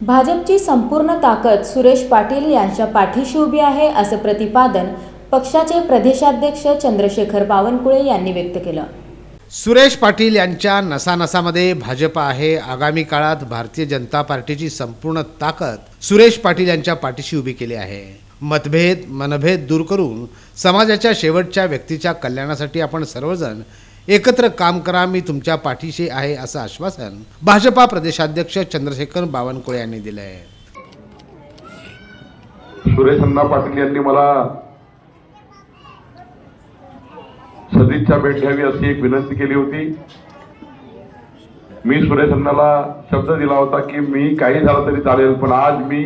भाजपची संपूर्ण ताकद सुरेश पाटील यांच्या पाठीशी उभी आहे असं प्रतिपादन पक्षाचे प्रदेशाध्यक्ष चंद्रशेखर बावनकुळे यांनी व्यक्त केलं. सुरेश पाटील यांच्या नसानसामध्ये भाजप आहे. आगामी काळात भारतीय जनता पार्टीची संपूर्ण ताकद सुरेश पाटील यांच्या पाठीशी उभी केली आहे. मतभेद मनभेद दूर करून समाजाच्या शेवटच्या व्यक्तीच्या कल्याणासाठी आपण सर्वजण एकत्र काम करा मी तुमच्या पाठीशी आहे असं आश्वासन भाजपा प्रदेशाध्यक्ष चंद्रशेखर बावनकुळे यांनी दिलं आहे सुरेश अण्णा पाटील यांनी मला सदिच्छा भेट घ्यावी अशी एक विनंती केली होती. मी सुरेश अण्णाला शब्द दिला होता की मी काही झालं तरी चालेल पण आज मी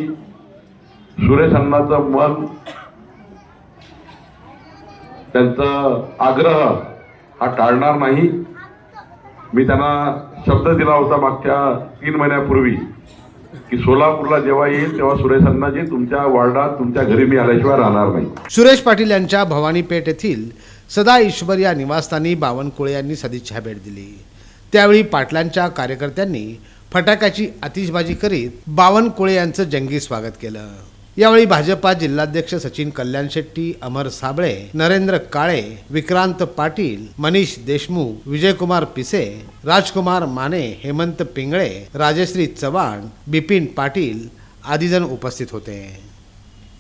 सुरेश अण्णाचं मन त्यांचा आग्रह हा टाळणार नाही. मी त्यांना शब्द दिला होता मागच्या तीन महिन्यापूर्वी की सोलापूरला जेव्हा येईल तेव्हा सुरेश अण्णाजी तुमच्या वॉर्डात तुमच्या घरी मी आल्याशिवाय राहणार नाही. सुरेश पाटील यांच्या भवानीपेठ येथील सदा ईश्वर या निवासस्थानी बावनकुळे यांनी सदिच्छा भेट दिली. त्यावेळी पाटलांच्या कार्यकर्त्यांनी फटाक्याची आतिषबाजी करीत बावनकुळे यांचं जंगी स्वागत केलं. यावेळी भाजपा जिल्हाध्यक्ष सचिन कल्याण शेट्टी अमर साबळे नरेंद्र काळे विक्रांत पाटील मनीष देशमुख विजयकुमार पिसे राजकुमार माने हेमंत पिंगळे राजश्री चव्हाण बिपिन पाटील आदी जण उपस्थित होते.